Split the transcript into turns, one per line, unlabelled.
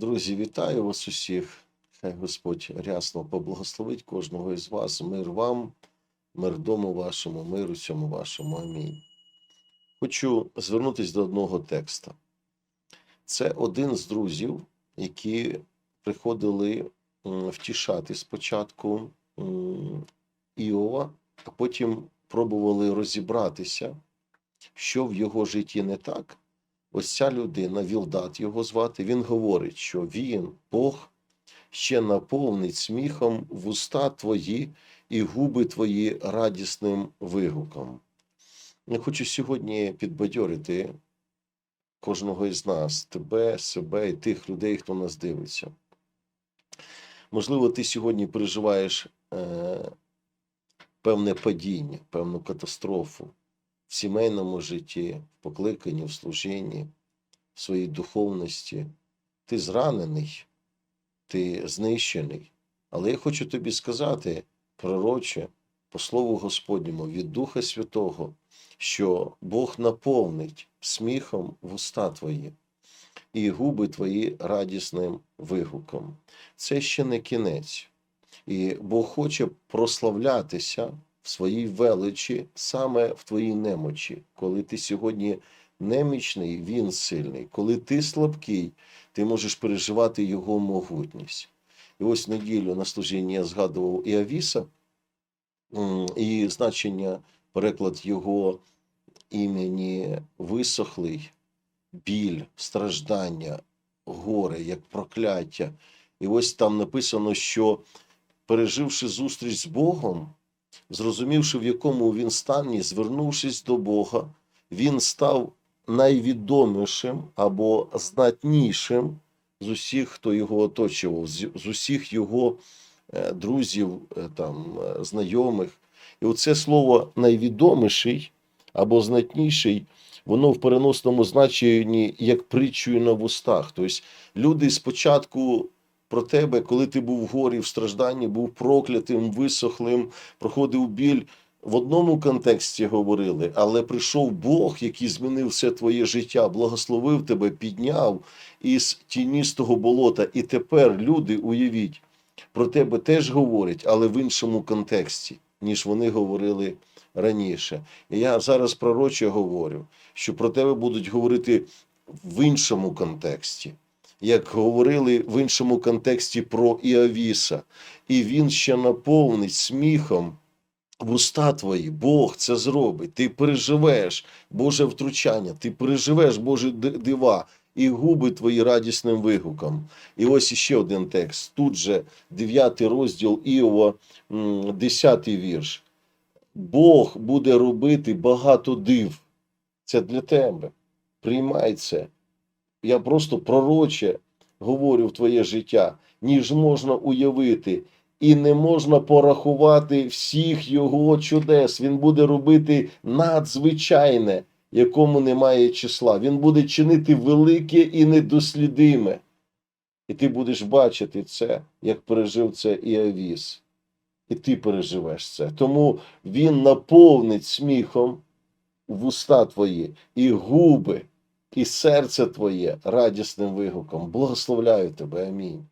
Друзі, вітаю вас усіх. Хай Господь рясно поблагословить кожного із вас. Мир вам, мир дому вашому, мир усьому вашому. Амінь. Хочу звернутися до одного текста. Це один з друзів, які приходили втішати спочатку Іова, а потім пробували розібратися, що в його житті не так. Ось ця людина, Вілдат його звати, він говорить, що він, Бог, ще наповнить сміхом вуста твої і губи твої радісним вигуком. Я хочу сьогодні підбадьорити кожного із нас, тебе, себе і тих людей, хто нас дивиться. Можливо, ти сьогодні переживаєш е, певне падіння, певну катастрофу в сімейному житті, в покликанні, в служінні, в своїй духовності. Ти зранений, ти знищений. Але я хочу тобі сказати, пророче, по слову Господньому, від Духа Святого, що Бог наповнить сміхом вуста твої і губи твої радісним вигуком. Це ще не кінець. І Бог хоче прославлятися в своїй величі саме в твоїй немочі. Коли ти сьогодні немічний, він сильний. Коли ти слабкий, ти можеш переживати його могутність. І ось неділю на служінні я згадував і Авіса, м, і значення, переклад його імені висохлий, біль, страждання, горе, як прокляття. І ось там написано, що переживши зустріч з Богом, зрозумівши, в якому він стані, звернувшись до Бога, він став найвідомішим або знатнішим з усіх, хто його оточував, з усіх його е, друзів, е, там, е, знайомих. І оце слово найвідоміший або знатніший, воно в переносному значенні як притчою на вустах. Тобто люди спочатку про тебе, коли ти був в горі, в стражданні, був проклятим, висохлим, проходив біль. В одному контексті говорили, але прийшов Бог, який змінив все твоє життя, благословив тебе, підняв із тіністого болота. І тепер люди, уявіть, про тебе теж говорять, але в іншому контексті, ніж вони говорили раніше. І я зараз пророче говорю, що про тебе будуть говорити в іншому контексті. Як говорили в іншому контексті про Іавіса, і він ще наповнить сміхом вуста твої, Бог це зробить. Ти переживеш Боже втручання, ти переживеш Божі ди- дива, і губи твої радісним вигуком. І ось іще один текст. Тут же 9 розділ Іова, 10 вірш. Бог буде робити багато див. Це для тебе. Приймай це. Я просто пророче говорю в твоє життя, ніж можна уявити і не можна порахувати всіх його чудес. Він буде робити надзвичайне, якому немає числа. Він буде чинити велике і недослідиме. І ти будеш бачити це, як пережив це і Авіс. І ти переживеш це. Тому він наповнить сміхом вуста твої, і губи, і серце твоє радісним вигуком. Благословляю тебе. Амінь.